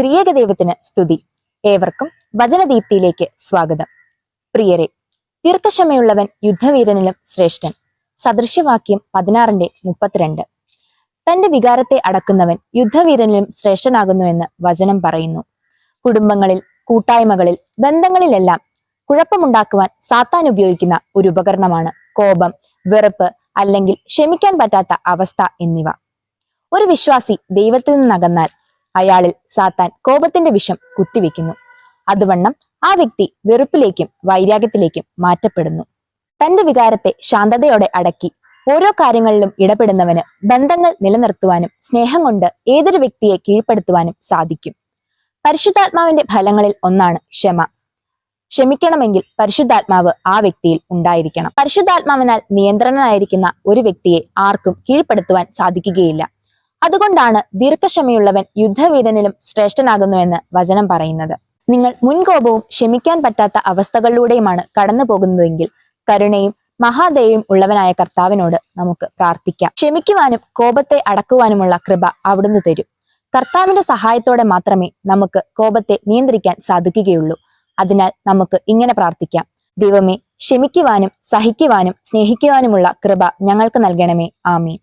ത്രിയേക ദൈവത്തിന് സ്തുതി. ഏവർക്കും വചനദീപ്തിയിലേക്ക് സ്വാഗതം. പ്രിയരെ ദീർഘക്ഷമയുള്ളവൻ യുദ്ധവീരനിലും ശ്രേഷ്ഠൻ. സദൃശ്യവാക്യം പതിനാറിന്റെ മുപ്പത്തിരണ്ട്. തന്റെ വികാരത്തെ അടക്കുന്നവൻ യുദ്ധവീരനിലും ശ്രേഷ്ഠനാകുന്നുവെന്ന് വചനം പറയുന്നു. കുടുംബങ്ങളിൽ കൂട്ടായ്മകളിൽ ബന്ധങ്ങളിലെല്ലാം കുഴപ്പമുണ്ടാക്കുവാൻ സാത്താൻ ഉപയോഗിക്കുന്ന ഒരു ഉപകരണമാണ് കോപം വെറുപ്പ് അല്ലെങ്കിൽ ക്ഷമിക്കാൻ പറ്റാത്ത അവസ്ഥ എന്നിവ. ഒരു വിശ്വാസി ദൈവത്തിൽ നിന്നകന്നാൽ അയാളിൽ സാത്താൻ കോപത്തിന്റെ വിഷം കുത്തിവെക്കുന്നു. അതുവണ്ണം ആ വ്യക്തി വെറുപ്പിലേക്കും വൈരാഗ്യത്തിലേക്കും മാറ്റപ്പെടുന്നു. തന്റെ വികാരത്തെ ശാന്തതയോടെ അടക്കി ഓരോ കാര്യങ്ങളിലും ഇടപെടുന്നവന് ബന്ധങ്ങൾ നിലനിർത്തുവാനും സ്നേഹം കൊണ്ട് ഏതൊരു വ്യക്തിയെ കീഴ്പ്പെടുത്തുവാനും സാധിക്കും. പരിശുദ്ധാത്മാവിന്റെ ഫലങ്ങളിൽ ഒന്നാണ് ക്ഷമ. ക്ഷമിക്കണമെങ്കിൽ പരിശുദ്ധാത്മാവ് ആ വ്യക്തിയിൽ ഉണ്ടായിരിക്കണം. പരിശുദ്ധാത്മാവിനാൽ നിയന്ത്രണനായിരിക്കുന്ന ഒരു വ്യക്തിയെ ആർക്കും കീഴ്പ്പെടുത്തുവാൻ സാധിക്കുകയില്ല. അതുകൊണ്ടാണ് ദീർഘക്ഷമയുള്ളവൻ യുദ്ധവീരനിലും ശ്രേഷ്ഠനാകുന്നുവെന്ന് വചനം പറയുന്നത്. നിങ്ങൾ മുൻകോപവും ക്ഷമിക്കാൻ പറ്റാത്ത അവസ്ഥകളിലൂടെയുമാണ് കടന്നു പോകുന്നതെങ്കിൽ കരുണയും മഹാദയയും ഉള്ളവനായ കർത്താവിനോട് നമുക്ക് പ്രാർത്ഥിക്കാം. ക്ഷമിക്കുവാനും കോപത്തെ അടക്കുവാനുമുള്ള കൃപ അവിടുന്ന് തരും. കർത്താവിന്റെ സഹായത്തോടെ മാത്രമേ നമുക്ക് കോപത്തെ നിയന്ത്രിക്കാൻ സാധിക്കുകയുള്ളൂ. അതിനാൽ നമുക്ക് ഇങ്ങനെ പ്രാർത്ഥിക്കാം. ദൈവമേ ക്ഷമിക്കുവാനും സഹിക്കുവാനും സ്നേഹിക്കുവാനുമുള്ള കൃപ ഞങ്ങൾക്ക് നൽകണമേ. ആമീൻ.